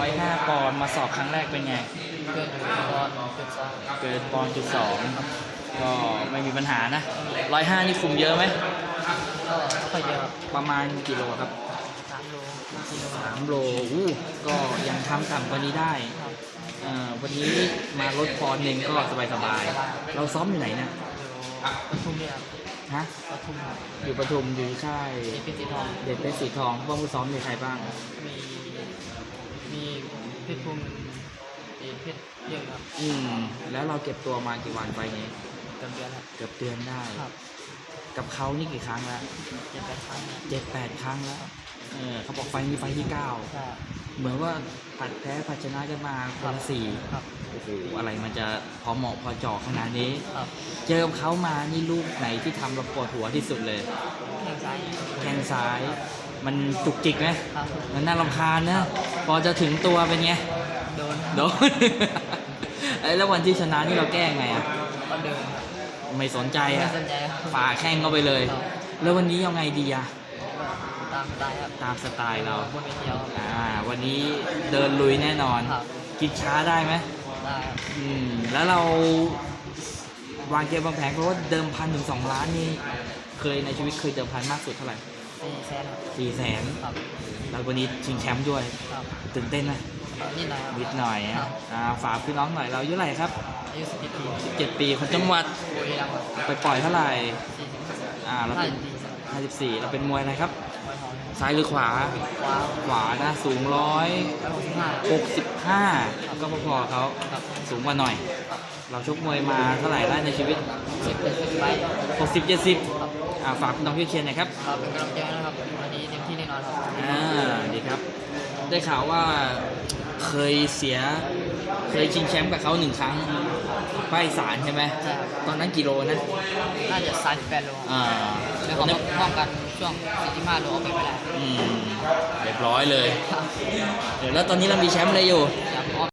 ร้อยห้าปอนด์มาสอบครั้งแรกเป็นไง เกินอยู่ตอนจุดสองเกินปอนด์จุดสองก็ไม่มีปัญหานะร้อยห้านี่คุมเยอะไหมก็ค่อยเยอะประมาณกี่โลครับสามโลสี่โลสามโลอู้ก็ยังทำต่ำกว่านี้ได้ครับเอ่อวันนี้มาลดปอนด์หนึ่งก็สบายสบายๆเราซ้อมอยู่ไหนนะปทุมเนี่ยฮะปทุมครับอยู่ปทุมอยู่ค่ายมีเพชรสีทองเด็กเพชรสีทองพวกผู้ซ้อมมีใครบ้าง มีมีเพชรภูมิมีเพชรเยอะครับอืม แล้วเราเก็บตัวมากี่วันไปนี้เต็มเดือนครับเกือบเดือนได้ ครับกับเขานี่กี่ครั้งแล้วเจ็ดแปดครั้งเนี่ยเจ็ดแปดครั้งแล้ว เออเขาบอกไฟล์นี้ไฟล์ที่เก้า ก็เหมือนว่าผัดแพ้ผัดชนะกันมาคนละสี่ครับโอ้โหอะไรมันจะพอเหมาะพอเจาะขนาดนี้ ครับเจอกับเขามานี่ลูกไหนที่ทำเราปวดหัวที่สุดเลย แข้งซ้ายแข้งซ้าย มันจุกจิกไหมครับมันน่ารำคาญนะ พอจะถึงตัวเป็นไง โดนโดนเอ้ยแล้ววันที่ชนะนี่เราแก้ไงอะ ก็เดินไม่สนใจไม่อะ สนใจครับฝ่าแข้งเข้าไปเลยครับแล้ววันนี้เอาไงดีอะ ตามสไตล์ครับตามสไตล์เรา บนเวทีครับอ่า วันนี้เดินลุยแน่นอน ครับกินช้าได้ไหม ได้ครับอืม แล้วเราวางเกมวางแผนเพราะว่าเดิมพันถึงสองล้านนี่ เคยในชีวิตเคยเดิมพันมากสุดเท่าไหร่ สี่แสนครับสี่แสนครับแล้ววันนี้ชิงแชมป์ด้วย ครับตื่นเต้นไหมนี่หน่อยครับนิดหน่อยครัอะบอ่าฝากพี่น้องหน่อยเราอายุเท่าไหร่ครับอายุสิบเอ็ดปี17ปีคนจังหวัดบุรีรัมย์ครับไปปล่อยเท่าไหร่สี่สิบอ่าเราห้าเป็นสิบสี่ครับ54 เราเป็นมวยอะไรครับ มวยทองครับซ้ายหรือขวา ว้าวขวานะสูงร้อยร้อยหกสิบห้าหกสิบห้าก็พอๆเขาครับสูงกว่าหน่อย เราชกมวยมาเท่าไหร่ได้ในชีวิต สิบเป็นสิบไป60 70 อ่าฝากพี่น้องพี่เชียร์หน่อยครับครับเป็นกำลังใจให้นะครับวันนี้เต็มที่แน่นอนครับอ่าดีครับ ได้ข่าวว่าเคยเสียเคยชิงแชมป์กับเขาหนึ่งครั้งป้ายสารใช่ไหมใช่ครับตอนนั้นกิโลนะน่าจะสามสิบแปดโลอ่าแล้วเขามาป้องกันช่วงสี่สิบห้าโลเอาไปไม่ได้อืมเรียบร้อยเลยครับ เดี๋ยวแล้วตอนนี้เรามีแชมป์อะไรอยู่อยากออก